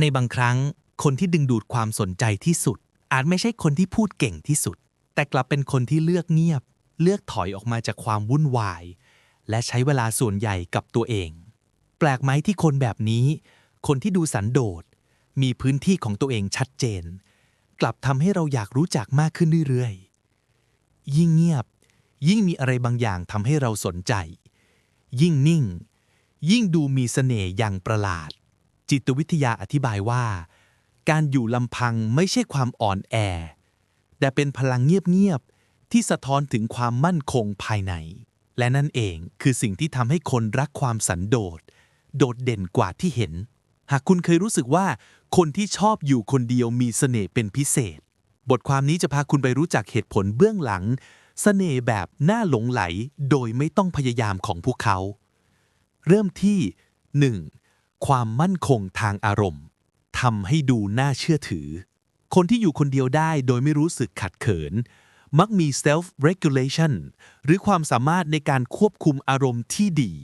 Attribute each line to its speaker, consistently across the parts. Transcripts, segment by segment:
Speaker 1: ในบางครั้ง คนที่ดึงดูดความสนใจที่สุด อาจไม่ใช่คนที่พูดเก่งที่สุด แต่กลับเป็นคนที่เลือกเงียบ เลือกถอยออกมาจากความวุ่นวาย และใช้เวลาส่วนใหญ่กับตัวเอง แปลกไหมที่คนแบบนี้ คนที่ดูสันโดษ มีพื้นที่ของตัวเองชัดเจน กลับทำให้เราอยากรู้จักมากขึ้นเรื่อยๆ ยิ่งเงียบ ยิ่งมีอะไรบางอย่างทำให้เราสนใจ ยิ่งนิ่ง ยิ่งดูมีเสน่ห์อย่างประหลาด จิตวิทยาอธิบายว่า การอยู่ลำพังไม่ใช่ความอ่อนแอ แต่เป็นพลังเงียบๆที่สะท้อนถึงความมั่นคงภายใน และนั่นเองคือสิ่งที่ทำให้คนรักความสันโดษ โดดเด่นกว่าที่เห็น หากคุณเคยรู้สึกว่า คนที่ชอบอยู่คนเดียวมีเสน่ห์เป็นพิเศษ บทความนี้จะพาคุณไปรู้จักเหตุผลเบื้องหลังเสน่ห์แบบน่าหลงไหลโดยไม่ต้องพยายามของพวกเขา เริ่มที่ 1. ความมั่นคงทางอารมณ์ทำให้ดูน่าเชื่อถือ คนที่อยู่คนเดียวได้โดยไม่รู้สึกขัดเขิน มักมี self regulation หรือความสามารถในการควบคุมอารมณ์ที่ดี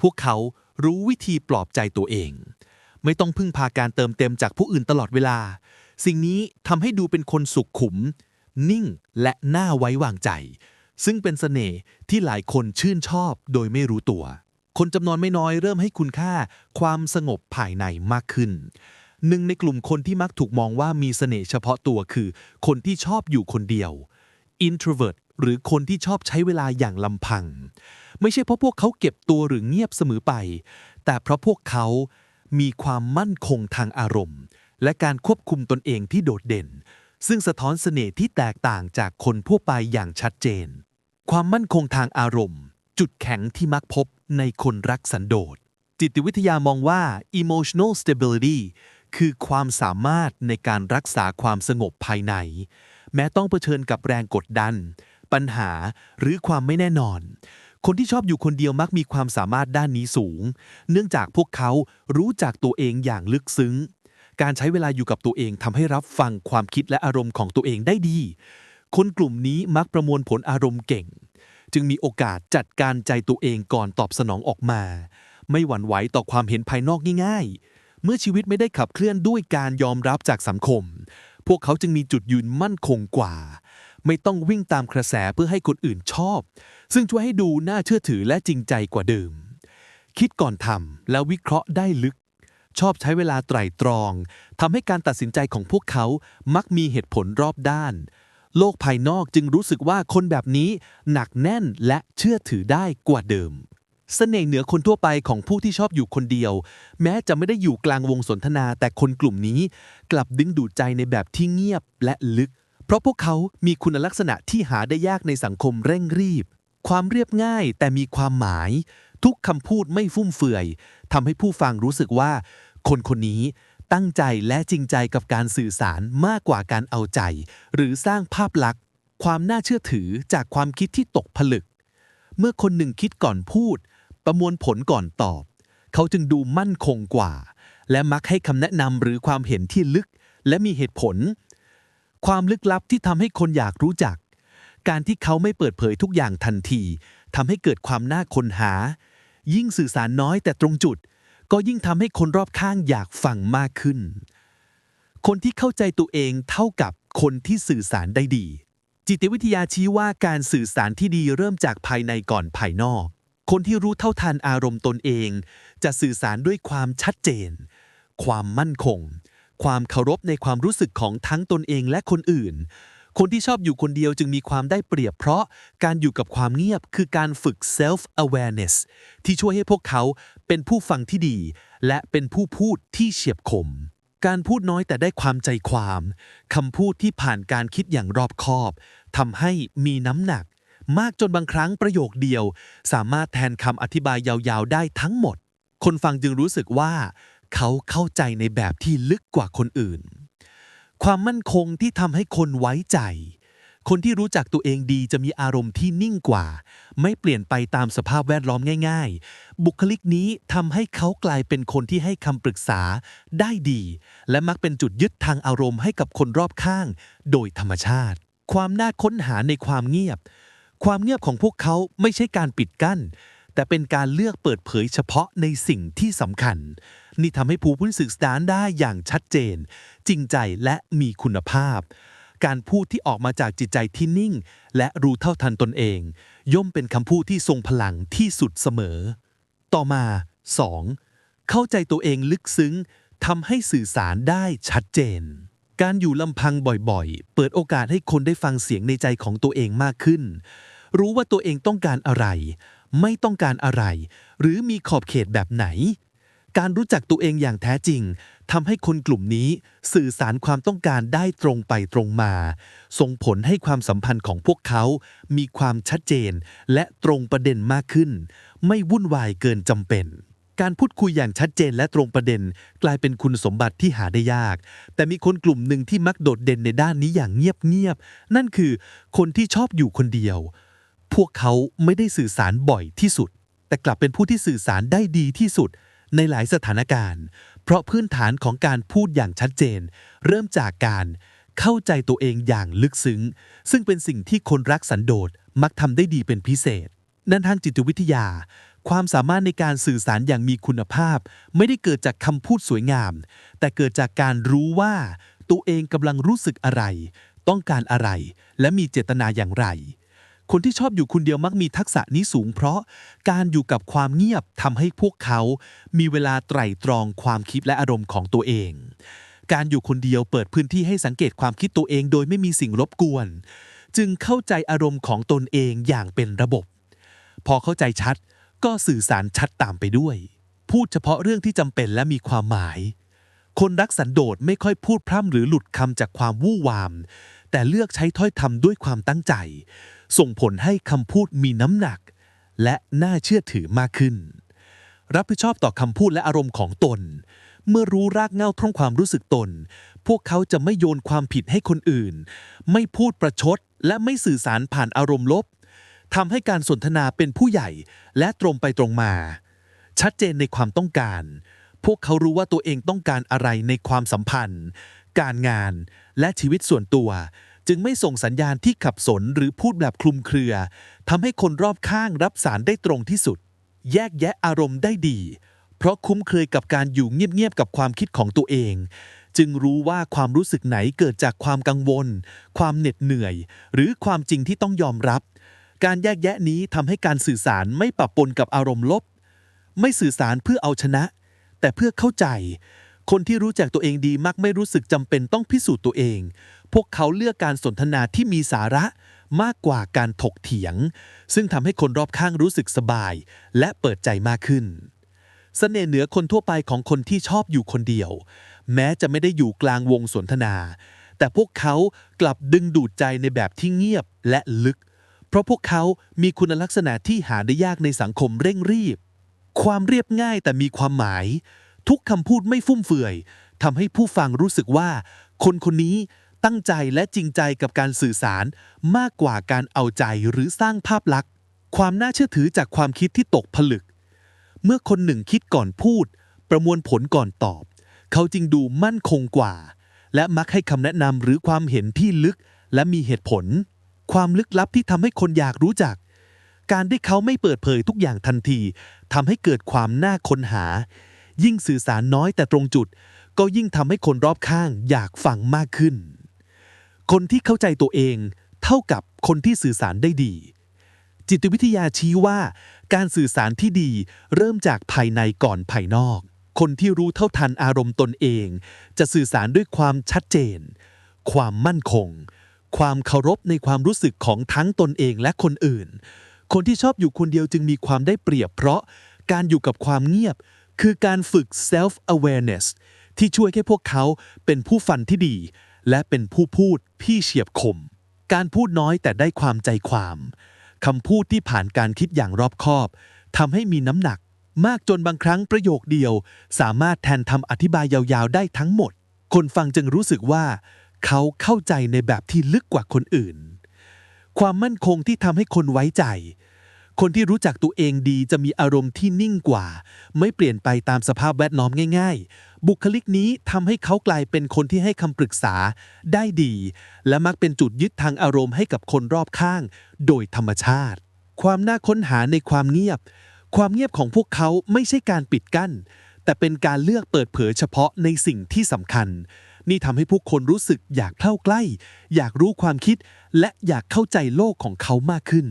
Speaker 1: พวกเขารู้วิธีปลอบใจตัวเอง ไม่ต้องพึ่งพาการเติมเต็มจากผู้อื่นตลอดเวลา สิ่งนี้ทำให้ดูเป็นคนสุขขุม นิ่งและน่าไว้วางใจ ซึ่งเป็นเสน่ห์ที่หลายคนชื่นชอบโดยไม่รู้ตัว คนจำนวนไม่น้อยเริ่มให้คุณค่าความสงบภายในมากขึ้น หนึ่งในกลุ่มคนที่มักถูกมองว่ามีเสน่ห์เฉพาะตัวคือ คนที่ชอบอยู่คนเดียว introvert หรือคนที่ชอบใช้เวลาอย่างลำพัง ไม่ใช่เพราะพวกเขาเก็บตัวหรือเงียบเสมอไป แต่เพราะพวกเขามีความมั่นคงทางอารมณ์ และการควบคุมตนเองที่โดดเด่น ซึ่งสะท้อนเสน่ห์ที่แตกต่างจากคนทั่วไปอย่างชัดเจน ความมั่นคงทางอารมณ์ จุดแข็งที่มักพบในคนรักสันโดษ จิตวิทยามองว่า emotional stability คือความสามารถในการรักษาความสงบภายใน แม้ต้องเผชิญกับแรงกดดัน ปัญหาหรือความไม่แน่นอน คนที่ชอบอยู่คนเดียวมักมีความสามารถด้านนี้สูง เนื่องจากพวกเขารู้จักตัวเองอย่างลึกซึ้ง การใช้เวลาอยู่กับตัวเองทำให้รับฟังความคิดและอารมณ์ของตัวเองได้ดี คนกลุ่มนี้มักประมวลผลอารมณ์เก่ง จึงมีโอกาสจัดการใจตัวเองก่อนตอบสนองออกมา ไม่หวั่นไหวต่อความเห็นภายนอกง่ายๆ เมื่อชีวิตไม่ได้ขับเคลื่อนด้วยการยอมรับจากสังคม พวกเขาจึงมีจุดยืนมั่นคงกว่า ไม่ต้องวิ่งตามกระแสเพื่อให้คนอื่นชอบ ซึ่งช่วยให้ดูน่าเชื่อถือและจริงใจกว่าเดิม คิดก่อนทำแล้ววิเคราะห์ได้ลึก ชอบใช้เวลาไตร่ตรองทำให้การตัดสินใจของพวกเขามักมีเหตุผลรอบด้าน โลกภายนอกจึงรู้สึกว่าคนแบบนี้หนักแน่นและเชื่อถือได้กว่าเดิมเสน่ห์เหนือคนทั่วไปของผู้ที่ชอบอยู่คนเดียว แม้จะไม่ได้อยู่กลางวงสนทนาแต่คนกลุ่มนี้ กลับดึงดูดใจในแบบที่เงียบและลึก เพราะพวกเขามีคุณลักษณะที่หาได้ยากในสังคมเร่งรีบ ความเรียบง่ายแต่มีความหมาย ทุกคำพูดไม่ฟุ่มเฟือยทำให้ผู้ฟังรู้สึกว่า คนคนนี้ ตั้งใจและจริงใจกับการสื่อสารมากกว่าการเอาใจ หรือสร้างภาพลักษณ์ ความน่าเชื่อถือจากความคิดที่ตกผลึก เมื่อคนหนึ่งคิดก่อนพูด ประมวลผลก่อนตอบ เขาจึงดูมั่นคงกว่า และมักให้คำแนะนำหรือความเห็นที่ลึก และมีเหตุผล ความลึกลับที่ทำให้คนอยากรู้จัก การที่เขาไม่เปิดเผยทุกอย่างทันทีทำให้เกิดความน่าค้นหา ยิ่งสื่อสารน้อยแต่ตรงจุด ก็ยิ่งทำให้คนรอบข้างอยากฟังมากขึ้น คนที่เข้าใจตัวเองเท่ากับคนที่สื่อสารได้ดี จิตวิทยาชี้ว่าการสื่อสารที่ดีเริ่มจากภายในก่อนภายนอก คนที่รู้เท่าทันอารมณ์ตนเอง จะสื่อสารด้วยความชัดเจน ความมั่นคง ความเคารพในความรู้สึกของทั้งตนเองและคนอื่น คนที่ชอบอยู่คนเดียวจึงมีความได้เปรียบเพราะการอยู่กับความเงียบคือการฝึก self awareness ที่ช่วยให้พวกเขาเป็นผู้ฟังที่ดี และเป็นผู้พูดที่เฉียบคม การพูดน้อยแต่ได้ความใจความคำพูดที่ผ่านการคิดอย่างรอบคอบทำให้มีน้ำหนัก มากจนบางครั้งประโยคเดียว สามารถแทนคำอธิบายยาวๆ ได้ทั้งหมด คนฟังจึงรู้สึกว่า เขาเข้าใจในแบบที่ลึกกว่าคนอื่น ความมั่นคงที่ทำให้คนไว้ใจ คนที่รู้จักตัวเองดีจะมีอารมณ์ที่นิ่งกว่า ไม่เปลี่ยนไปตามสภาพแวดล้อมง่าย ๆ บุคลิกนี้ทำให้เขากลายเป็นคนที่ให้คำปรึกษาได้ดี และมักเป็นจุดยึดทางอารมณ์ให้กับคนรอบข้าง โดยธรรมชาติ ความน่าค้นหาในความเงียบ ความเงียบของพวกเขาไม่ใช่การปิดกั้น แต่เป็นการเลือกเปิดเผยเฉพาะในสิ่งที่สำคัญ นี่ทำให้ผู้พูดสื่อสารได้อย่างชัดเจน จริงใจและมีคุณภาพ การพูดที่ออกมาจากจิตใจที่นิ่ง และรู้เท่าทันตนเอง ย่อมเป็นคำพูดที่ทรงพลังที่สุดเสมอ ต่อมา 2. เข้าใจตัวเองลึกซึ้งทำให้สื่อสารได้ชัดเจน การอยู่ลำพังบ่อยๆ เปิดโอกาสให้คนได้ฟังเสียงในใจของตัวเองมากขึ้น รู้ว่าตัวเองต้องการอะไร ไม่ต้องการอะไร หรือมีขอบเขตแบบไหน การรู้จักตัวเองอย่างแท้จริงทำให้คนกลุ่มนี้สื่อสารความต้องการได้ตรงไปตรงมา ส่งผลให้ความสัมพันธ์ของพวกเขา มีความชัดเจน และตรงประเด็นมากขึ้น ไม่วุ่นวายเกินจำเป็น การพูดคุยอย่างชัดเจนและตรงประเด็น กลายเป็นคุณสมบัติที่หาได้ยาก แต่มีคนกลุ่มหนึ่งที่มักโดดเด่นในด้านนี้อย่างเงียบๆนั่นคือคนที่ชอบอยู่คนเดียว พวกเขาไม่ได้สื่อสารบ่อยที่สุด แต่กลับเป็นผู้ที่สื่อสารได้ดีที่สุด ในหลายสถานการณ์ เพราะพื้นฐานของการพูดอย่างชัดเจน เริ่มจากการเข้าใจตัวเองอย่างลึกซึ้ง ซึ่งเป็นสิ่งที่คนรักสันโดษมักทำได้ดีเป็นพิเศษ นั่นทางจิตวิทยา ความสามารถในการสื่อสารอย่างมีคุณภาพ ไม่ได้เกิดจากคำพูดสวยงาม แต่เกิดจากการรู้ว่าตัวเองกำลังรู้สึกอะไร ต้องการอะไร และมีเจตนาอย่างไร คนที่ชอบอยู่คนเดียวมักมีทักษะนี้สูง เพราะการอยู่กับความเงียบทำให้พวกเขา มีเวลาไตร่ตรองความคิดและอารมณ์ของตัวเอง การอยู่คนเดียวเปิดพื้นที่ให้สังเกตความคิดตัวเอง โดยไม่มีสิ่งรบกวน จึงเข้าใจอารมณ์ของตนเองอย่างเป็นระบบ พอเข้าใจชัดก็สื่อสารชัดตามไปด้วย พูดเฉพาะเรื่องที่จำเป็นและมีความหมาย คนรักสันโดษไม่ค่อยพูดพร่ำหรือหลุดคำจากความวู่วาม แต่เลือกใช้ถ้อยคำด้วยความตั้งใจ ส่งผลให้คำพูดมีน้ำหนัก และน่าเชื่อถือมากขึ้น รับผิดชอบต่อคำพูดและอารมณ์ของตน เมื่อรู้รากเหง้าท่องความรู้สึกตน พวกเขาจะไม่โยนความผิดให้คนอื่น ไม่พูดประชด และไม่สื่อสารผ่านอารมณ์ลบทำให้การสนทนาเป็นผู้ใหญ่และตรงไปตรงมา ชัดเจนในความต้องการ พวกเขารู้ว่าตัวเองต้องการอะไรในความสัมพันธ์ การงานและชีวิตส่วนตัว จึงไม่ส่งสัญญาณที่ขับสนหรือพูดแบบคลุมเครือทำให้คนรอบข้างรับสารได้ตรงที่สุด แยกแยะอารมณ์ได้ดี เพราะคุ้มเคยกับการอยู่เงียบๆกับความคิดของตัวเอง จึงรู้ว่าความรู้สึกไหนเกิดจากความกังวล ความเหน็ดเหนื่อย หรือความจริงที่ต้องยอมรับ การแยกแยะนี้ทำให้การสื่อสารไม่ปะปนกับอารมณ์ลบ ไม่สื่อสารเพื่อเอาชนะ แต่เพื่อเข้าใจ คนที่รู้จักตัวเองดีมักไม่รู้สึกจำเป็นต้องพิสูจน์ตัวเอง พวกเขาเลือกการสนทนาที่มีสาระมากกว่าการถกเถียง ซึ่งทำให้คนรอบข้างรู้สึกสบาย และเปิดใจมากขึ้นเสน่ห์เหนือคนทั่วไปของคนที่ชอบอยู่คนเดียว แม้จะไม่ได้อยู่กลางวงสนทนา แต่พวกเขากลับดึงดูดใจในแบบที่เงียบและลึก เพราะพวกเขามีคุณลักษณะที่หาได้ยากในสังคมเร่งรีบ ความเรียบง่ายแต่มีความหมาย ทุกคำพูดไม่ฟุ่มเฟือยทำให้ผู้ฟังรู้สึกว่า คนคนนี้ตั้งใจและจริงใจกับการสื่อสารมากกว่าการเอาใจหรือสร้างภาพลักษณ์ ความน่าเชื่อถือจากความคิดที่ตกผลึก เมื่อคนหนึ่งคิดก่อนพูด ประมวลผลก่อนตอบ เขาจึงดูมั่นคงกว่า และมักให้คำแนะนำหรือความเห็นที่ลึกและมีเหตุผล ความลึกลับที่ทำให้คนอยากรู้จัก การที่เขาไม่เปิดเผยทุกอย่างทันทีทำให้เกิดความน่าค้นหา ยิ่งสื่อสารน้อยแต่ตรงจุด ก็ยิ่งทำให้คนรอบข้างอยากฟังมากขึ้น คนที่เข้าใจตัวเองเท่ากับคนที่สื่อสารได้ดี จิตวิทยาชี้ว่า การสื่อสารที่ดีเริ่มจากภายในก่อนภายนอก คนที่รู้เท่าทันอารมณ์ตนเอง จะสื่อสารด้วยความชัดเจน ความมั่นคง ความเคารพในความรู้สึกของทั้งตนเองและคนอื่น คนที่ชอบอยู่คนเดียวจึงมีความได้เปรียบเพราะการอยู่กับความเงียบ คือการฝึก self awareness ที่ช่วยให้พวกเขาเป็นผู้ฟันที่ดี และเป็นผู้พูดที่เฉียบคม การพูดน้อยแต่ได้ความใจความคำพูดที่ผ่านการคิดอย่างรอบคอบทำให้มีน้ำหนัก มากจนบางครั้งประโยคเดียว สามารถแทนคำอธิบายยาวๆ ได้ทั้งหมด คนฟังจึงรู้สึกว่า เขาเข้าใจในแบบที่ลึกกว่าคนอื่น ความมั่นคงที่ทำให้คนไว้ใจ คนที่รู้จักตัวเองดีจะมีอารมณ์ที่นิ่งกว่า ไม่เปลี่ยนไปตามสภาพแวดล้อมง่าย ๆ บุคลิกนี้ทำให้เขากลายเป็นคนที่ให้คำปรึกษาได้ดี และมักเป็นจุดยึดทางอารมณ์ให้กับคนรอบข้าง โดยธรรมชาติ ความน่าค้นหาในความเงียบ ความเงียบของพวกเขาไม่ใช่การปิดกั้น แต่เป็นการเลือกเปิดเผยเฉพาะในสิ่งที่สำคัญ นี่ทำให้ผู้คนรู้สึกอยากเข้าใกล้ อยากรู้ความคิด และอยากเข้าใจโลกของเขามากขึ้น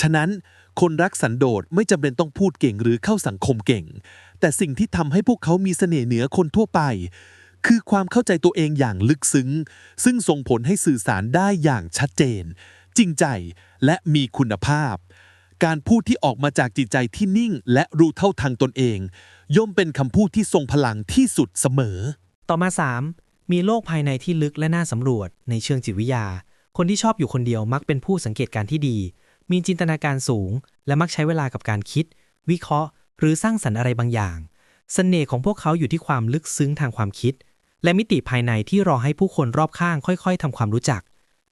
Speaker 1: ฉะนั้นคนรักสันโดษไม่จำเป็นต้องพูดเก่งหรือเข้าสังคมเก่ง แต่สิ่งที่ทำให้พวกเขามีเสน่ห์เหนือคนทั่วไป คือความเข้าใจตัวเองอย่างลึกซึ้ง ซึ่งส่งผลให้สื่อสารได้อย่างชัดเจน จริงใจและมีคุณภาพ การพูดที่ออกมาจากจิตใจที่นิ่งและรู้เท่าทันตนเอง ย่อมเป็นคำพูดที่ทรงพลังที่สุดเสมอ
Speaker 2: ต่อมา 3. มีโลกภายในที่ลึกและน่าสำรวจในเชิงจิตวิทยา คนที่ชอบอยู่คนเดียวมักเป็นผู้สังเกตการที่ดี มีจินตนาการสูง และมักใช้เวลากับการคิด วิเคราะห์ หรือสร้างสรรค์อะไรบางอย่างเสน่ห์ของพวกเขาอยู่ที่ความลึกซึ้งทางความคิด และมิติภายในที่รอให้ผู้คนรอบข้างค่อย ๆทำความรู้จัก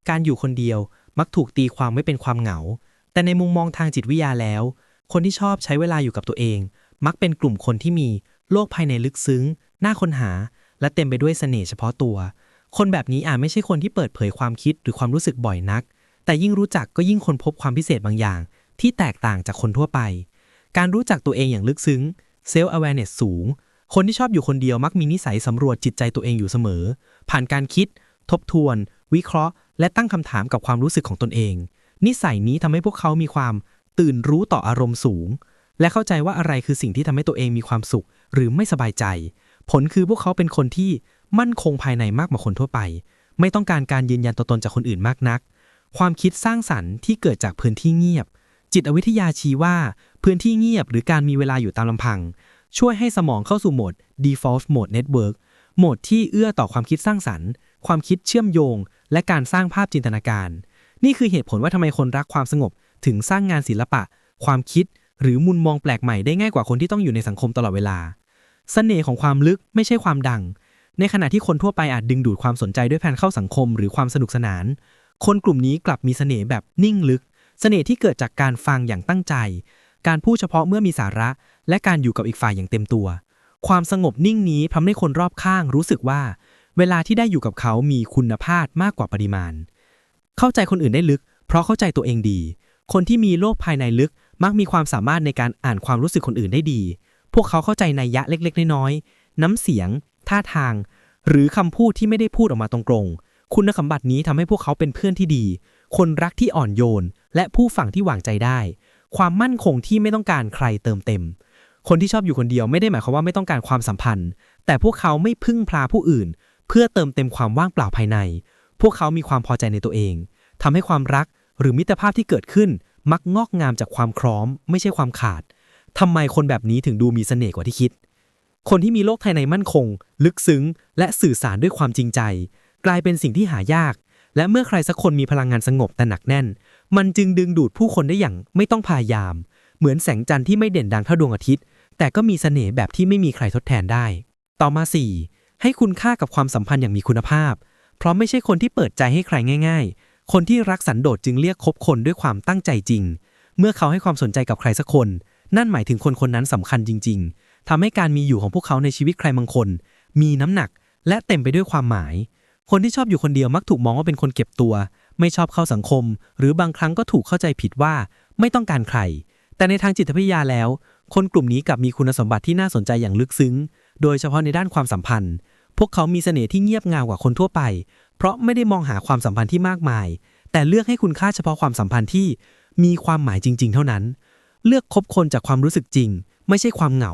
Speaker 2: การอยู่คนเดียวมักถูกตีความไม่เป็นความเหงา แต่ในมุมมองทางจิตวิทยาแล้ว คนที่ชอบใช้เวลาอยู่กับตัวเอง มักเป็นกลุ่มคนที่มีโลกภายในลึกซึ้ง น่าค้นหา และเต็มไปด้วยเสน่ห์เฉพาะตัว คนแบบนี้อาจไม่ใช่คนที่เปิดเผยความคิดหรือความรู้สึกบ่อยนัก แต่ยิ่งรู้จักก็ยิ่งคนพบความพิเศษบางอย่าง ที่แตกต่างจากคนทั่วไป การรู้จักตัวเองอย่างลึกซึ้ง self awareness สูง คนที่ชอบอยู่คนเดียวมักมีนิสัยสำรวจจิตใจตัวเองอยู่เสมอ ผ่านการคิด ทบทวน วิเคราะห์ และตั้งคำถามกับความรู้สึกของตนเอง นิสัยนี้ทำให้พวกเขามีความตื่นรู้ต่ออารมณ์สูง และเข้าใจว่าอะไรคือสิ่งที่ทำให้ตัวเองมีความสุข หรือไม่สบายใจ ผลคือพวกเขาเป็นคนที่มั่นคงภายในมากกว่าคนทั่วไป ไม่ต้องการการยืนยันตัวตนจากคนอื่นมากนัก ความคิดสร้างสรรค์ที่เกิดจากพื้นที่เงียบ จิตวิทยาชี้ว่า พื้นที่เงียบหรือการมีเวลาอยู่ตามลำพัง ช่วยให้สมองเข้าสู่โหมด default mode network โหมดที่เอื้อต่อความคิดสร้างสรรค์ ความคิดเชื่อมโยง และการสร้างภาพจินตนาการ นี่คือเหตุผลว่าทำไมคนรักความสงบถึงสร้างงานศิลปะ ความคิด หรือมุมมองแปลกใหม่ได้ง่ายกว่าคนที่ต้องอยู่ในสังคมตลอดเวลาเสน่ห์ของความลึกไม่ใช่ความดัง ในขณะที่คนทั่วไปอาจดึงดูดความสนใจด้วยแผนเข้าสังคมหรือความสนุกสนาน คนกลุ่มนี้กลับมีเสน่ห์แบบนิ่งลึก เสน่ห์ที่เกิดจากการฟังอย่างตั้งใจ การพูดเฉพาะเมื่อมีสาระ และการอยู่กับอีกฝ่ายอย่างเต็มตัว ความสงบนิ่งนี้ทำให้คนรอบข้างรู้สึกว่า เวลาที่ได้อยู่กับเขามีคุณภาพมากกว่าปริมาณ เข้าใจคนอื่นได้ลึก เพราะเข้าใจตัวเองดี คนที่มีโลกภายในลึกมักมีความสามารถในการอ่านความรู้สึกคนอื่นได้ดี พวกเขาเข้าใจนัยยะเล็กๆ น้อยๆ น้ำเสียง ท่าทาง หรือคำพูดที่ไม่ได้พูดออกมาตรงๆ คุณสมบัตินี้ทำให้พวกเขาเป็นเพื่อนที่ดี คนรักที่อ่อนโยน และผู้ฟังที่วางใจได้ ความมั่นคงที่ไม่ต้องการใครเติมเต็ม คนที่ชอบอยู่คนเดียวไม่ได้หมายความว่าไม่ต้องการความสัมพันธ์ แต่พวกเขาไม่พึ่งพาผู้อื่น เพื่อเติมเต็มความว่างเปล่าภายใน พวกเขามีความพอใจในตัวเองทำให้ความรักหรือมิตรภาพที่เกิดขึ้นมักงอกงามจากความคล้อม ไม่ใช่ความขาด ทำไมคนแบบนี้ถึงดูมีเสน่ห์กว่าที่คิด คนที่มีโลกภายในมั่นคง ลึกซึ้ง และสื่อสารด้วยความจริงใจ กลายเป็นสิ่งที่หายาก และเมื่อใครสักคนมีพลังงานสงบแต่หนักแน่น มันจึงดึงดูดผู้คนได้อย่างไม่ต้องพยายาม เหมือนแสงจันทร์ที่ไม่เด่นดังเท่าดวงอาทิตย์ แต่ก็มีเสน่ห์แบบที่ไม่มีใครทดแทนได้ ต่อมา 4. ให้คุณค่ากับความสัมพันธ์อย่างมีคุณภาพ เพราะไม่ใช่คนที่เปิดใจให้ใครง่าย ๆ คนที่รักสันโดษจึงเรียกคบคนด้วยความตั้งใจจริง เมื่อเขาให้ความสนใจกับใครสักคน นั่นหมายถึงคนคนนั้นสำคัญจริง ๆทำให้การมีอยู่ของพวกเขาในชีวิตใครบางคน มีน้ำหนักและเต็มไปด้วยความหมาย คนที่ชอบอยู่คนเดียวมักถูกมองว่าเป็นคนเก็บตัว ไม่ชอบเข้าสังคม หรือบางครั้งก็ถูกเข้าใจผิดว่าไม่ต้องการใคร แต่ในทางจิตวิทยาแล้ว คนกลุ่มนี้กลับมีคุณสมบัติที่น่าสนใจอย่างลึกซึ้ง โดยเฉพาะในด้านความสัมพันธ์ พวกเขามีเสน่ห์ที่เงียบงาวกว่าคนทั่วไป เพราะไม่ได้มองหาความสัมพันธ์ที่มากมาย แต่เลือกให้คุณค่าเฉพาะความสัมพันธ์ที่มีความหมายจริง ๆ เท่านั้น เลือกคบคนจากความรู้สึกจริง ไม่ใช่ความเหงา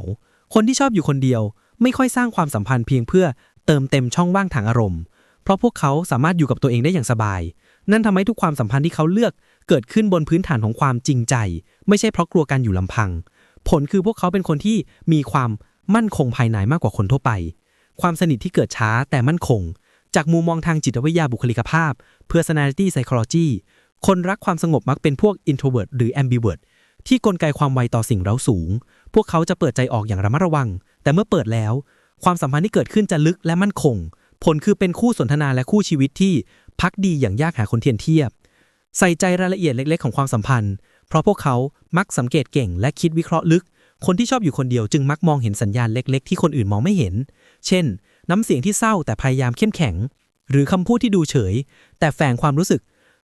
Speaker 2: คนที่ชอบอยู่คนเดียว ไม่ค่อยสร้างความสัมพันธ์เพียงเพื่อเติมเต็มช่องว่างทางอารมณ์ เพราะพวกเขาสามารถอยู่กับตัวเองได้อย่างสบาย นั่นทำให้ทุกความสัมพันธ์ที่เขาเลือกเกิดขึ้นบนพื้นฐานของความจริงใจ ไม่ใช่เพราะกลัวการอยู่ลำพัง ผลคือพวกเขาเป็นคนที่มีความมั่นคงภายในมากกว่าคนทั่วไป ความสนิทที่เกิดช้าแต่มั่นคง จากมุมมองทางจิตวิทยาบุคลิกภาพ personality psychology คนรักความสงบมักเป็นพวก introvert หรือ ambivert ที่กลไกความไวต่อสิ่งเร้าสูง พวกเขาจะเปิดใจออกอย่างระมัดระวัง แต่เมื่อเปิดแล้ว ความสัมพันธ์ที่เกิดขึ้นจะลึกและมั่นคง ผลคือเป็นคู่สนทนาและคู่ชีวิตที่พักดีอย่างยากหาคนเทียนเทียบ ใส่ใจรายละเอียดเล็ก ๆ ของความสัมพันธ์ เพราะพวกเขามักสังเกตเก่งและคิดวิเคราะห์ลึก คนที่ชอบอยู่คนเดียวจึงมักมองเห็นสัญญาณเล็ก ๆ ที่คนอื่นมองไม่เห็น เช่น น้ำเสียงที่เศร้าแต่พยายามเข้มแข็ง หรือคำพูดที่ดูเฉย แต่แฝงความรู้สึก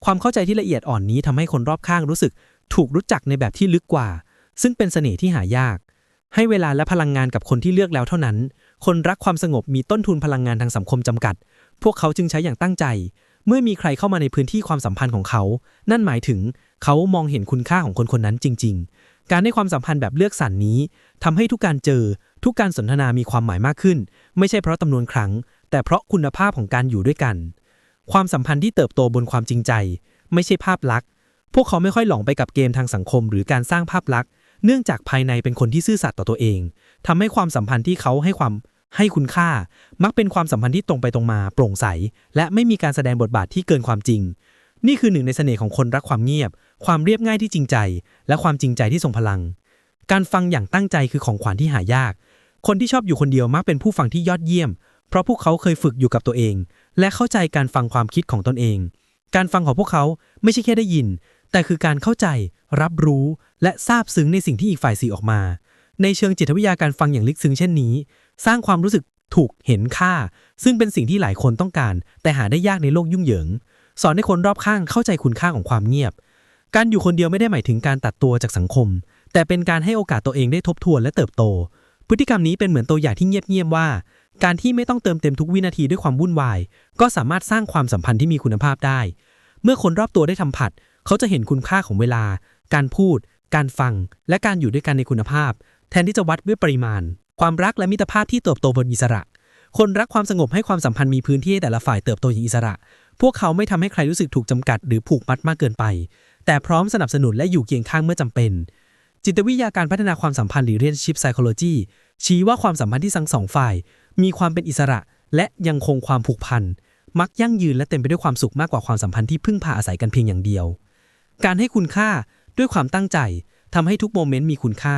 Speaker 2: ความเข้าใจที่ละเอียดอ่อนนี้ทำให้คนรอบข้างรู้สึก ถูกรู้จักในแบบที่ลึกกว่า ซึ่งเป็นเสน่ห์ที่หายาก ให้เวลาและพลังงานกับคนที่เลือกแล้วเท่านั้น คนรักความสงบมีต้นทุนพลังงานทางสังคมจำกัด พวกเขาจึงใช้อย่างตั้งใจ เมื่อมีใครเข้ามาในพื้นที่ความสัมพันธ์ของเขา นั่นหมายถึงเขามองเห็นคุณค่าของคนคนนั้นจริง ๆ การให้ความสัมพันธ์แบบเลือกสรรนี้ทำให้ทุกการเจอ ทุกการสนทนามีความหมายมากขึ้น ไม่ใช่เพราะจำนวนครั้ง แต่เพราะคุณภาพของการอยู่ด้วยกัน ความสัมพันธ์ที่เติบโตบนความจริงใจ ไม่ใช่ภาพลักษณ์ พวกเขาไม่ค่อยหลงไปกับเกมทางสังคม หรือการสร้างภาพลักษณ์ เนื่องจากภายในเป็นคนที่ซื่อสัตย์ต่อตัวเองทำให้ความสัมพันธ์ที่เขาให้ความให้คุณค่า มักเป็นความสัมพันธ์ที่ตรงไปตรงมา โปร่งใส และไม่มีการแสดงบทบาทที่เกินความจริง นี่คือหนึ่งในเสน่ห์ของคนรักความเงียบ ความเรียบง่ายที่จริงใจ และความจริงใจที่ทรงพลัง การฟังอย่างตั้งใจคือของขวัญที่หายาก คนที่ชอบอยู่คนเดียวมักเป็นผู้ฟังที่ยอดเยี่ยม เพราะพวกเขาเคยฝึกอยู่กับตัวเอง และเข้าใจการฟังความคิดของตนเอง การฟังของพวกเขาไม่ใช่แค่ได้ยิน แต่คือการเข้าใจ รับรู้ และซาบซึ้งในสิ่งที่อีกฝ่ายสื่อออกมา ในเชิงจิตวิทยาการฟังอย่างลึกซึ้งเช่นนี้ สร้างความรู้สึกถูกเห็นค่า ซึ่งเป็นสิ่งที่หลายคนต้องการ แต่หาได้ยากในโลกยุ่งเหยิง สอนให้คนรอบข้างเข้าใจคุณค่าของความเงียบ การอยู่คนเดียวไม่ได้หมายถึงการตัดตัวจากสังคม แต่เป็นการให้โอกาสตัวเองได้ทบทวนและเติบโต พฤติกรรมนี้เป็นเหมือนตัวอย่างที่เงียบๆว่า การที่ไม่ต้องเติมเต็มทุกวินาทีด้วยความวุ่นวาย ก็สามารถสร้างความสัมพันธ์ที่มีคุณภาพได้ เมื่อคนรอบตัวได้ทำผัด เขาจะเห็นคุณค่าของเวลา การพูด การฟัง และการอยู่ด้วยกันในคุณภาพ แทนที่จะวัดด้วยปริมาณ ความรักและมิตรภาพที่เติบโตบนอิสระ คนรักความสงบให้ความสัมพันธ์มีพื้นที่ให้แต่ละฝ่ายเติบโตอย่างอิสระ พวกเขาไม่ทำให้ใครรู้สึกถูกจำกัด หรือผูกมัดมากเกินไป แต่พร้อมสนับสนุนและอยู่เคียงข้างเมื่อจำเป็น จิตวิทยาการพัฒนาความสัมพันธ์หรือ relationship psychology ชี้ว่าความสัมพันธ์ที่ทั้งสองฝ่าย มีความเป็นอิสระ และยังคงความผูกพันมักยั่งยืนและเต็มไปด้วยความสุขมากกว่าความสัมพันธ์ที่พึ่งพาอาศัยกันเพียงอย่างเดียว การให้คุณค่าด้วยความตั้งใจทำให้ทุกโมเมนต์มีคุณค่า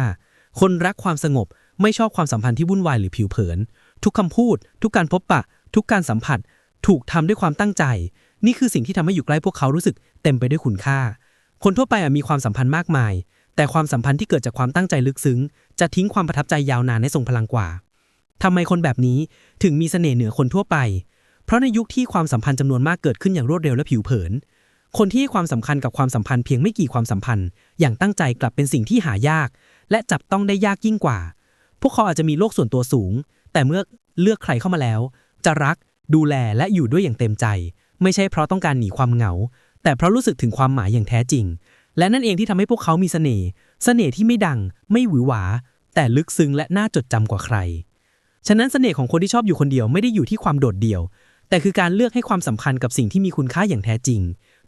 Speaker 2: คนรักความสงบไม่ชอบความสัมพันธ์ที่วุ่นวายหรือผิวเผิน ทุกคำพูด ทุกการพบปะ ทุกการสัมผัส ถูกทำด้วยความตั้งใจ นี่คือสิ่งที่ทำให้อยู่ใกล้พวกเขารู้สึกเต็มไปด้วยคุณค่า คนทั่วไปมีความสัมพันธ์มากมาย แต่ความสัมพันธ์ที่เกิดจากความตั้งใจลึกซึ้ง จะทิ้งความประทับใจยาวนานให้ทรงพลังกว่าทำไมคนแบบนี้ถึงมีเสน่ห์เหนือคนทั่วไป เพราะในยุคที่ความสัมพันธ์จำนวนมากเกิดขึ้นอย่างรวดเร็วและผิวเผิน คนที่ให้ความสำคัญกับความสัมพันธ์เพียงไม่กี่ความสัมพันธ์ อย่างตั้งใจกลับเป็นสิ่งที่หายาก และจับต้องได้ยากยิ่งกว่า พวกเขาอาจจะมีโลกส่วนตัวสูง แต่เมื่อเลือกใครเข้ามาแล้ว จะรัก ดูแลและอยู่ด้วยอย่างเต็มใจ ไม่ใช่เพราะต้องการหนีความเหงา แต่เพราะรู้สึกถึงความหมายอย่างแท้จริง และนั่นเองที่ทำให้พวกเขามีเสน่ห์เสน่ห์ที่ไม่ดัง ไม่หวือหวา แต่ลึกซึ้งและน่าจดจำกว่าใคร ฉะนั้นเสน่ห์ของคนที่ชอบอยู่คนเดียวไม่ได้อยู่ที่ความโดดเดี่ยว แต่คือการเลือกให้ความสำคัญกับสิ่งที่มีคุณค่าอย่างแท้จริง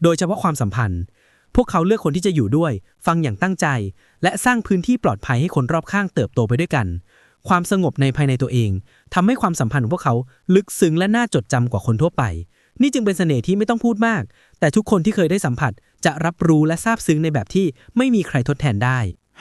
Speaker 2: โดยเฉพาะความสัมพันธ์ พวกเขาเลือกคนที่จะอยู่ด้วย ฟังอย่างตั้งใจ และสร้างพื้นที่ปลอดภัยให้คนรอบข้างเติบโตไปด้วยกัน ความสงบในภายในตัวเองทำให้ความสัมพันธ์ของพวกเขาลึกซึ้งและน่าจดจำกว่าคนทั่วไป นี่จึงเป็นเสน่ห์ที่ไม่ต้องพูดมาก แต่ทุกคนที่เคยได้สัมผัสจะรับรู้และซาบซึ้งในแบบที่ไม่มีใครทดแทนได้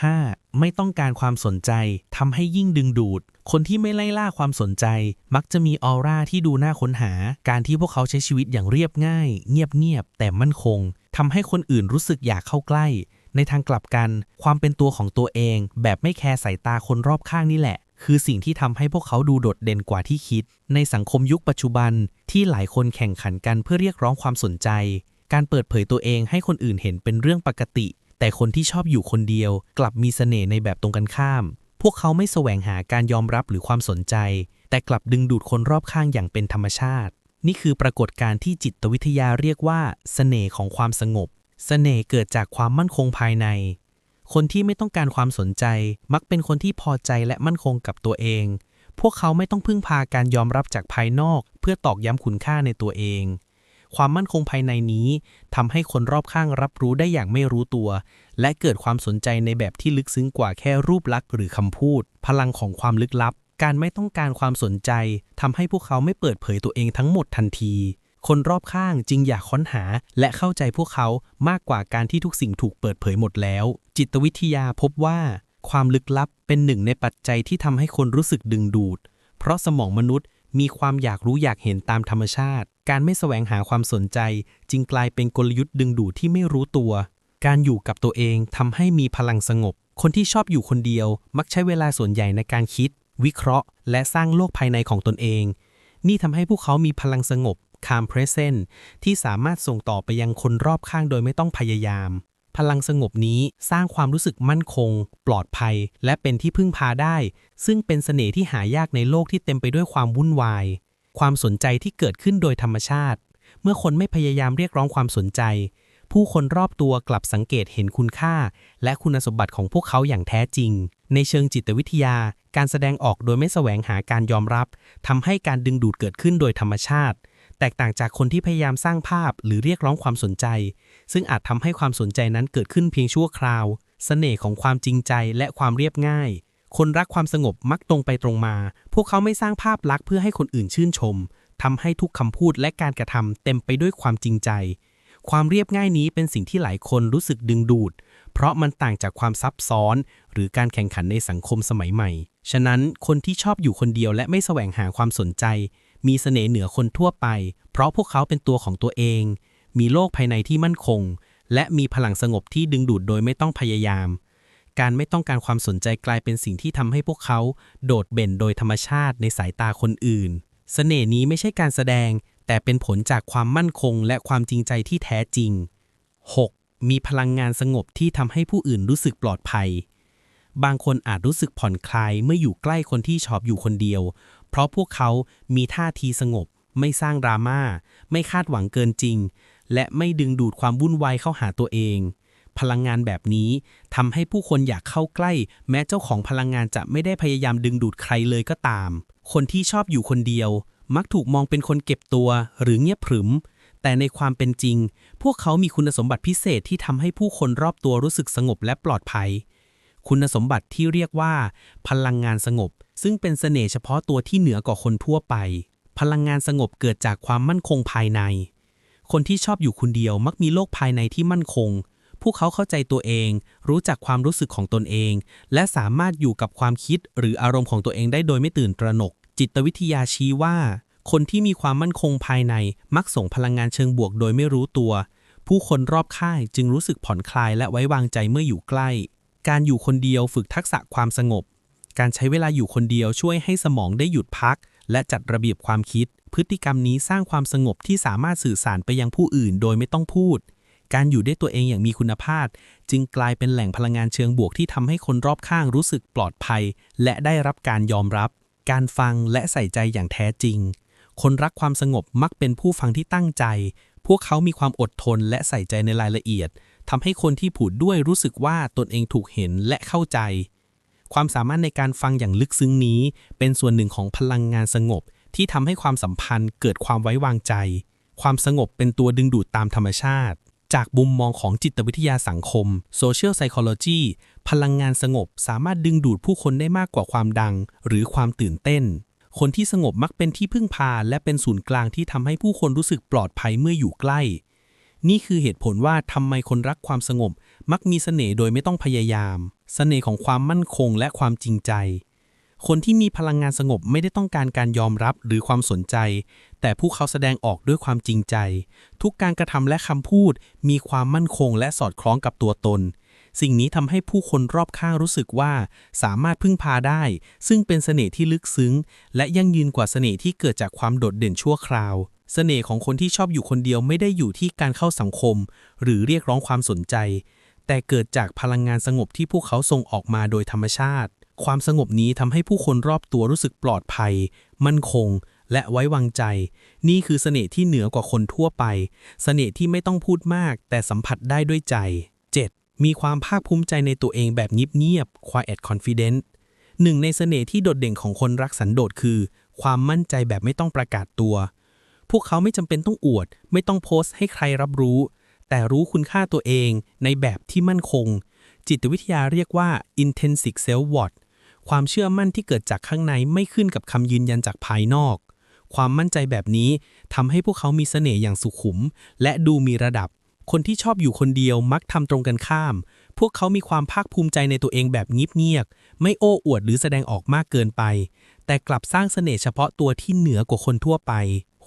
Speaker 3: 5. ไม่ต้องการความสนใจทำให้ยิ่งดึงดูด คนที่ไม่ไล่ล่าความสนใจ มักจะมีออร่าที่ดูน่าค้นหา การที่พวกเขาใช้ชีวิตอย่างเรียบง่าย เงียบๆแต่มั่นคงทำให้คนอื่นรู้สึกอยากเข้าใกล้ ในทางกลับกัน ความเป็นตัวของตัวเอง แบบไม่แคร์สายตาคนรอบข้างนี่แหละ คือสิ่งที่ทำให้พวกเขาดูโดดเด่นกว่าที่คิด ในสังคมยุคปัจจุบันที่หลายคนแข่งขันกันเพื่อเรียกร้องความสนใจ การเปิดเผยตัวเองให้คนอื่นเห็นเป็นเรื่องปกติแต่คนที่ชอบอยู่คนเดียว กลับมีเสน่ห์ในแบบตรงกันข้าม พวกเขาไม่แสวงหาการยอมรับหรือความสนใจ แต่กลับดึงดูดคนรอบข้างอย่างเป็นธรรมชาติ นี่คือปรากฏการณ์ที่จิตวิทยาเรียกว่าเสน่ห์ของความสงบเสน่ห์เกิดจากความมั่นคงภายใน คนที่ไม่ต้องการความสนใจ มักเป็นคนที่พอใจและมั่นคงกับตัวเอง พวกเขาไม่ต้องพึ่งพาการยอมรับจากภายนอก เพื่อตอกย้ำคุณค่าในตัวเอง ความมั่นคงภายในนี้ทำให้คนรอบข้างรับรู้ได้อย่างไม่รู้ตัว และเกิดความสนใจในแบบที่ลึกซึ้งกว่าแค่รูปลักษณ์หรือคำพูด พลังของความลึกลับ การไม่ต้องการความสนใจทำให้พวกเขาไม่เปิดเผยตัวเองทั้งหมดทันที คนรอบข้างจึงอยากค้นหาและเข้าใจพวกเขามากกว่าการที่ทุกสิ่งถูกเปิดเผยหมดแล้ว จิตวิทยาพบว่า ความลึกลับเป็นหนึ่งในปัจจัยที่ทำให้คนรู้สึกดึงดูด เพราะสมองมนุษย์ มีความอยากรู้อยากเห็นตามธรรมชาติ การไม่แสวงหาความสนใจ จึงกลายเป็นกลยุทธ์ดึงดูดที่ไม่รู้ตัว การอยู่กับตัวเองทำให้มีพลังสงบ คนที่ชอบอยู่คนเดียว มักใช้เวลาส่วนใหญ่ในการคิด วิเคราะห์ และสร้างโลกภายในของตนเอง นี่ทำให้พวกเขามีพลังสงบ calm present ที่สามารถส่งต่อไปยังคนรอบข้างโดยไม่ต้องพยายาม พลังสงบนี้สร้างความรู้สึกมั่นคง ปลอดภัย และเป็นที่พึ่งพาได้ ซึ่งเป็นเสน่ห์ที่หายากในโลกที่เต็มไปด้วยความวุ่นวาย ความสนใจที่เกิดขึ้นโดยธรรมชาติ เมื่อคนไม่พยายามเรียกร้องความสนใจ ผู้คนรอบตัวกลับสังเกตเห็นคุณค่า และคุณสมบัติของพวกเขาอย่างแท้จริง ในเชิงจิตวิทยา การแสดงออกโดยไม่แสวงหาการยอมรับทำให้การดึงดูดเกิดขึ้นโดยธรรมชาติแตกต่างจากคนที่พยายามสร้างภาพหรือเรียกร้องความสนใจ ซึ่งอาจทำให้ความสนใจนั้นเกิดขึ้นเพียงชั่วคราวเสน่ห์ของความจริงใจและความเรียบง่าย คนรักความสงบมักตรงไปตรงมา พวกเขาไม่สร้างภาพลักษณ์เพื่อให้คนอื่นชื่นชมทำให้ทุกคำพูดและการกระทำเต็มไปด้วยความจริงใจ ความเรียบง่ายนี้เป็นสิ่งที่หลายคนรู้สึกดึงดูด เพราะมันต่างจากความซับซ้อน หรือการแข่งขันในสังคมสมัยใหม่ ฉะนั้นคนที่ชอบอยู่คนเดียวและไม่แสวงหาความสนใจ มีเสน่ห์เหนือคนทั่วไป เพราะพวกเขาเป็นตัวของตัวเอง มีโลกภายในที่มั่นคง และมีพลังสงบที่ดึงดูดโดยไม่ต้องพยายาม การไม่ต้องการความสนใจกลายเป็นสิ่งที่ทำให้พวกเขา โดดเด่นโดยธรรมชาติในสายตาคนอื่นเสน่ห์นี้ไม่ใช่การแสดง แต่เป็นผลจากความมั่นคง และความจริงใจที่แท้จริง 6. มีพลังงานสงบที่ทำให้ผู้อื่นรู้สึกปลอดภัย บางคนอาจรู้สึกผ่อนคลายเมื่ออยู่ใกล้คนที่ชอบอยู่คนเดียว เพราะพวกเขามีท่าทีสงบ ไม่สร้างดราม่า ไม่คาดหวังเกินจริง และไม่ดึงดูดความวุ่นวายเข้าหาตัวเอง พลังงานแบบนี้ทำให้ผู้คนอยากเข้าใกล้ แม้เจ้าของพลังงานจะไม่ได้พยายามดึงดูดใครเลยก็ตาม คนที่ชอบอยู่คนเดียว มักถูกมองเป็นคนเก็บตัว หรือเงียบผรึม แต่ในความเป็นจริง พวกเขามีคุณสมบัติพิเศษที่ทำให้ผู้คนรอบตัวรู้สึกสงบและปลอดภัย คุณสมบัติที่เรียกว่า พลังงานสงบ ซึ่งเป็นเสน่ห์เฉพาะตัวที่เหนือกว่าคนทั่วไป พลังงานสงบเกิดจากความมั่นคงภายใน คนที่ชอบอยู่คนเดียวมักมีโลกภายในที่มั่นคง พวกเขาเข้าใจตัวเอง รู้จักความรู้สึกของตนเอง และสามารถอยู่กับความคิดหรืออารมณ์ของตัวเองได้โดยไม่ตื่นตระหนก จิตวิทยาชี้ว่า คนที่มีความมั่นคงภายในมักส่งพลังงานเชิงบวกโดยไม่รู้ตัว ผู้คนรอบข้างจึงรู้สึกผ่อนคลายและไว้วางใจเมื่ออยู่ใกล้ การอยู่คนเดียวฝึกทักษะความสงบ การใช้เวลาอยู่คนเดียวช่วยให้สมองได้หยุดพัก และจัดระเบียบความคิด พฤติกรรมนี้สร้างความสงบที่สามารถสื่อสารไปยังผู้อื่นโดยไม่ต้องพูด การอยู่ด้วยตัวเองอย่างมีคุณภาพ จึงกลายเป็นแหล่งพลังงานเชิงบวกที่ทำให้คนรอบข้างรู้สึกปลอดภัย และได้รับการยอมรับ การฟังและใส่ใจอย่างแท้จริง คนรักความสงบมักเป็นผู้ฟังที่ตั้งใจ พวกเขามีความอดทนและใส่ใจในรายละเอียดทำให้คนที่ผูดด้วยรู้สึกว่าตนเองถูกเห็นและเข้าใจ ความสามารถในการฟังอย่างลึกซึ้งนี้ เป็นส่วนหนึ่งของพลังงานสงบ ที่ทำให้ความสัมพันธ์เกิดความไว้วางใจ ความสงบเป็นตัวดึงดูดตามธรรมชาติ จากมุมมองของจิตวิทยาสังคม Social Psychology พลังงานสงบสามารถดึงดูดผู้คนได้มากกว่าความดัง หรือความตื่นเต้น คนที่สงบมักเป็นที่พึ่งพา และเป็นศูนย์กลางที่ทำให้ผู้คนรู้สึกปลอดภัยเมื่ออยู่ใกล้ นี่คือเหตุผลว่าทำไมคนรักความสงบ มักมีเสน่ห์โดยไม่ต้องพยายาม เสน่ห์ของความมั่นคงและความจริงใจ คนที่มีพลังงานสงบไม่ได้ต้องการการยอมรับหรือความสนใจ แต่ผู้เขาแสดงออกด้วยความจริงใจ ทุกการกระทำและคำพูด มีความมั่นคงและสอดคล้องกับตัวตน สิ่งนี้ทำให้ผู้คนรอบข้างรู้สึกว่า สามารถพึ่งพาได้ ซึ่งเป็นเสน่ห์ที่ลึกซึ้ง และยั่งยืนกว่าเสน่ห์ที่เกิดจากความโดดเด่นชั่วคราวเสน่ห์ของคนที่ชอบอยู่คนเดียวไม่ได้อยู่ที่การเข้าสังคม หรือเรียกร้องความสนใจ แต่เกิดจากพลังงานสงบที่พวกเขาส่งออกมาโดยธรรมชาติ ความสงบนี้ทำให้ผู้คนรอบตัวรู้สึกปลอดภัย มั่นคง และไว้วางใจ นี่คือเสน่ห์ที่เหนือกว่าคนทั่วไป เสน่ห์ที่ไม่ต้องพูดมาก แต่สัมผัสได้ด้วยใจ 7. มีความภาคภูมิใจในตัวเองแบบเงียบๆ quiet confident หนึ่งในเสน่ห์ที่โดดเด่นของคนรักสันโดษคือ ความมั่นใจแบบไม่ต้องประกาศตัว พวกเขาไม่จำเป็นต้องอวด ไม่ต้องโพสต์ให้ใครรับรู้ แต่รู้คุณค่าตัวเองในแบบที่มั่นคง จิตวิทยาเรียกว่า intrinsic self worth ความเชื่อมั่นที่เกิดจากข้างในไม่ขึ้นกับคำยืนยันจากภายนอก ความมั่นใจแบบนี้ทำให้พวกเขามีเสน่ห์อย่างสุขุม และดูมีระดับ คนที่ชอบอยู่คนเดียวมักทำตรงกันข้าม พวกเขามีความภาคภูมิใจในตัวเองแบบเงียบๆไม่โอ้อวดหรือแสดงออกมากเกินไป แต่กลับสร้างเสน่ห์เฉพาะตัวที่เหนือกว่าคนทั่วไป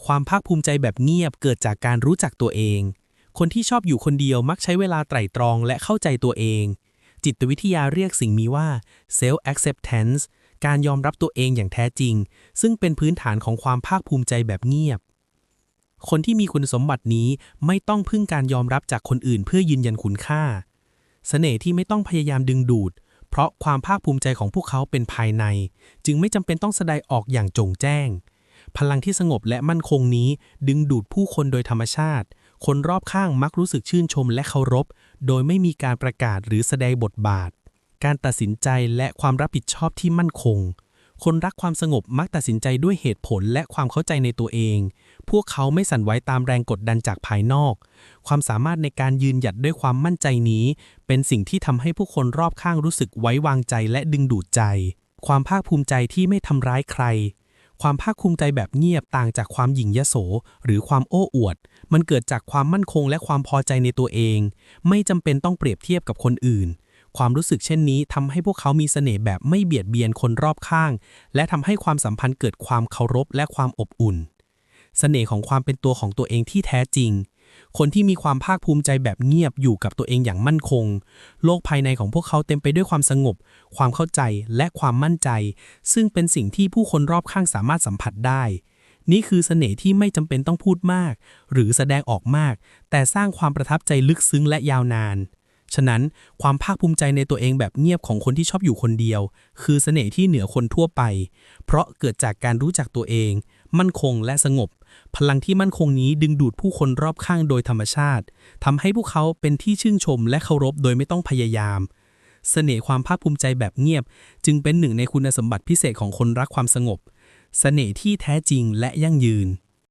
Speaker 3: ความภาคภูมิใจแบบเงียบเกิดจากการรู้จักตัวเองคนที่ชอบอยู่คนเดียวมักใช้เวลาไตร่ตรองและเข้าใจตัวเอง จิตวิทยาเรียกสิ่งนี้ว่า self acceptance การยอมรับตัวเองอย่างแท้จริง ซึ่งเป็นพื้นฐานของความภาคภูมิใจแบบเงียบ คนที่มีคุณสมบัตินี้ไม่ต้องพึ่งการยอมรับจากคนอื่นเพื่อยืนยันคุณค่าเสน่ห์ที่ไม่ต้องพยายามดึงดูด เพราะความภาคภูมิใจของพวกเขาเป็นภายใน จึงไม่จำเป็นต้องแสดงออกอย่างจงแจ้ง พลังที่สงบและมั่นคงนี้ดึงดูดผู้คนโดยธรรมชาติ คนรอบข้างมักรู้สึกชื่นชมและเคารพ โดยไม่มีการประกาศหรือแสดงบทบาท การตัดสินใจและความรับผิดชอบที่มั่นคง คนรักความสงบมักตัดสินใจด้วยเหตุผลและความเข้าใจในตัวเอง พวกเขาไม่สั่นไหวตามแรงกดดันจากภายนอก ความสามารถในการยืนหยัดด้วยความมั่นใจนี้ เป็นสิ่งที่ทำให้ผู้คนรอบข้างรู้สึกไว้วางใจและดึงดูดใจ ความภาคภูมิใจที่ไม่ทำร้ายใครความภาคภูมิใจแบบเงียบต่างจากความหยิ่งยโส หรือความโอ้อวด มันเกิดจากความมั่นคงและความพอใจในตัวเอง ไม่จำเป็นต้องเปรียบเทียบกับคนอื่น ความรู้สึกเช่นนี้ทำให้พวกเขามีเสน่ห์แบบไม่เบียดเบียนคนรอบข้าง และทำให้ความสัมพันธ์เกิดความเคารพและความอบอุ่น เสน่ห์ของความเป็นตัวของตัวเองที่แท้จริง คนที่มีความภาคภูมิใจแบบเงียบอยู่กับตัวเองอย่างมั่นคง โลกภายในของพวกเขาเต็มไปด้วยความสงบ ความเข้าใจและความมั่นใจ ซึ่งเป็นสิ่งที่ผู้คนรอบข้างสามารถสัมผัสได้ นี่คือเสน่ห์ที่ไม่จำเป็นต้องพูดมาก หรือแสดงออกมาก แต่สร้างความประทับใจลึกซึ้งและยาวนาน ฉะนั้นความภาคภูมิใจในตัวเองแบบเงียบของคนที่ชอบอยู่คนเดียว คือเสน่ห์ที่เหนือคนทั่วไป เพราะเกิดจากการรู้จักตัวเอง มั่นคงและสงบ พลังที่มั่นคงนี้ดึงดูดผู้คนรอบข้างโดยธรรมชาติทำให้พวกเขาเป็นที่ชื่นชมและเคารพโดยไม่ต้องพยายามเสน่ห์ความภาคภูมิใจแบบเงียบ จึงเป็นหนึ่งในคุณสมบัติพิเศษของคนรักความสงบ เสน่ห์ที่แท้จริงและยั่งยืน